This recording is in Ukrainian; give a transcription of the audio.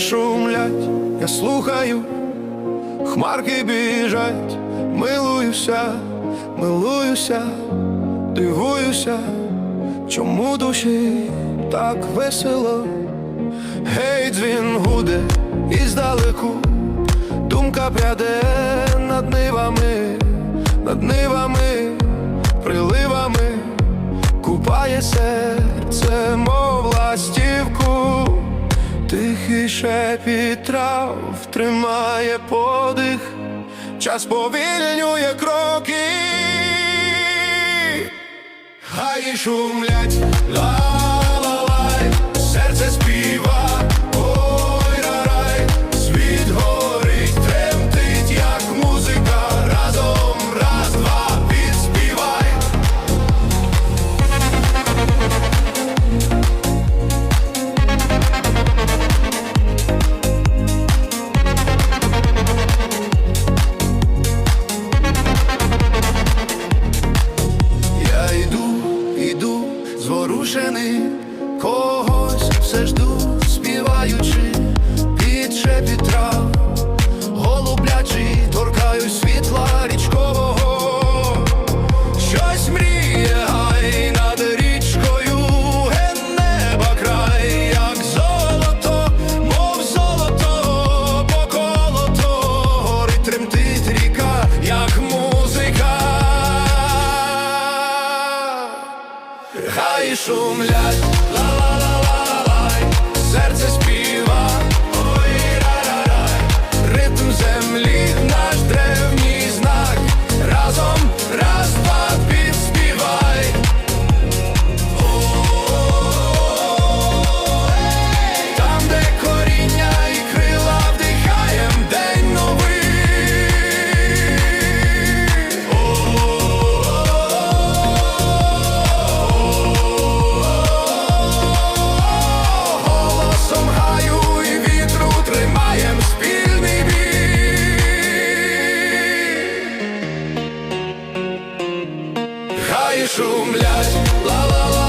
Шумлять, я слухаю, хмарки біжать, милуюся, милуюся, дивуюся, чому душі так весело. Гей, дзвін гуде іздалеку, думка пряде над нивами, над нивами, приливами, купає тихий шепіт трав тримає подих, час повільнює кроки. хай шумлять, зворушений, когось все жду, співаючи під шепіт шумлять, шумлять, ла-ла-ла